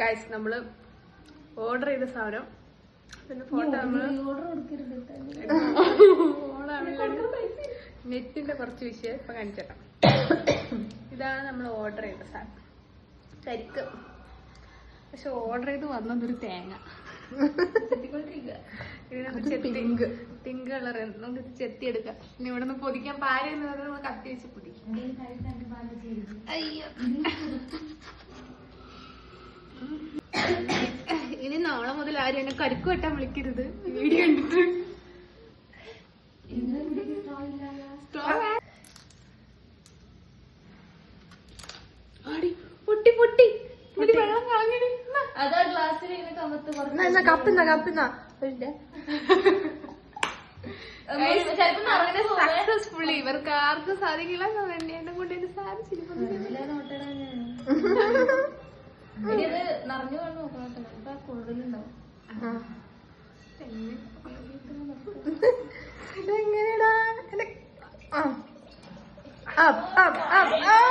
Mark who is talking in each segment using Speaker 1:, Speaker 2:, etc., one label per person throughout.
Speaker 1: Guys നമ്മൾ order ചെയ്ത സാധനം. പിന്നെ ഫോട്ടോ നമ്മൾ നെറ്റിന്റെ കുറച്ച് വിഷയം ഇപ്പൊ കാണിച്ചേക്കാം. ഇതാണ് നമ്മൾ ഓർഡർ ചെയ്ത സാധനം. കരിക്ക്. പക്ഷെ ഓർഡർ ചെയ്ത് വന്നതൊരു തേങ്ങ. തിങ്ക് തിങ്ക് കളർ നമുക്ക് ചെത്തി ചെത്തിയെടുക്കാം. ഇനി ഇവിടെ നിന്ന് പൊതിക്കാൻ പാൽ എന്ന് പറഞ്ഞാൽ നമ്മൾ കത്തി വെച്ച് പൊതിക്കും. അയ്യോ. ആരും എന്നെ കരിക്ക് വെട്ടാൻ വിളിക്കരുത്. വീഡിയോ കണ്ടിട്ട്. പൊട്ടി പൊട്ടി. മുടി വെള്ളം
Speaker 2: അതാ ഗ്ലാസ്സിൽ
Speaker 3: കപ്പിന്ന കപ്പിന്ന
Speaker 1: സക്സസ്ഫുള്ളി ഇവർക്ക് ആർക്കും സാധിക്കില്ല. എന്നെ കൊണ്ട്
Speaker 2: ഇനി അത് നിറഞ്ഞു കൊണ്ട് നോക്കണം കൂടുതലുണ്ടാവും.
Speaker 3: Up, up, up.
Speaker 1: up.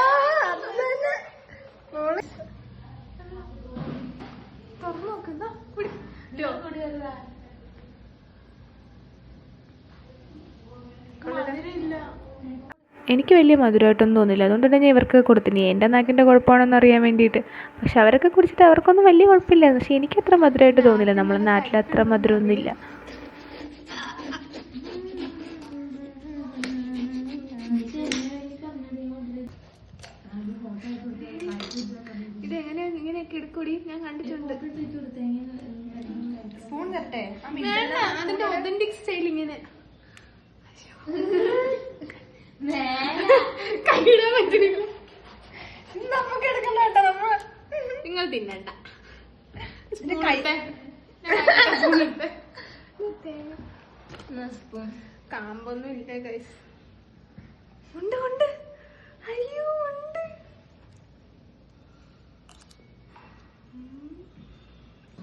Speaker 4: എനിക്ക് വലിയ മധുരമായിട്ടൊന്നും തോന്നില്ല. അതുകൊണ്ട് തന്നെ ഞാൻ ഇവർക്ക് കൊടുത്തിനി. എന്റെ നാക്കിന്റെ കുഴപ്പമാണെന്ന് അറിയാൻ വേണ്ടിയിട്ട്. പക്ഷെ അവരൊക്കെ കുടിച്ചിട്ട് അവർക്കൊന്നും വലിയ കുഴപ്പമില്ല പക്ഷെ എനിക്ക് അത്ര മധുരമായിട്ട് തോന്നില്ല. നമ്മളെ നാട്ടിൽ അത്ര മധുരമൊന്നുമില്ല.
Speaker 1: ഇത് എങ്ങനെയാ ഇങ്ങനെയൊക്കെ എടുക്കൂടി? ഞാൻ കണ്ടിട്ടുണ്ട്.
Speaker 3: സ്പൂൺ തരട്ടെ?
Speaker 1: അതിന്റെ ഒതന്റിക് സ്റ്റൈൽ ഇങ്ങനെ. കൈയിടാൻ പറ്റുന്നില്ല.
Speaker 3: നമുക്ക് എടുക്കണ്ട കേട്ടോ നമ്മൾ
Speaker 1: നിങ്ങൾ തിന്നണ്ട. കാമ്പൊന്നും ഇല്ല കൈസ് ഉണ്ട് ഉണ്ട് അയ്യോ ഉണ്ട്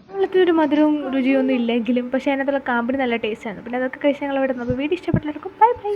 Speaker 4: വെള്ളത്തിനൊരു മധുരവും രുചിയൊന്നും ഇല്ലെങ്കിലും പക്ഷേ അതിനകത്തുള്ള കാമ്പിന് നല്ല ടേസ്റ്റാണ് പിന്നെ അതൊക്കെ കഴിച്ച് ഞങ്ങൾ ഇവിടെ നിന്ന് വീഡിയോ ഇഷ്ടപ്പെട്ടവർക്കും ബൈ ബൈ.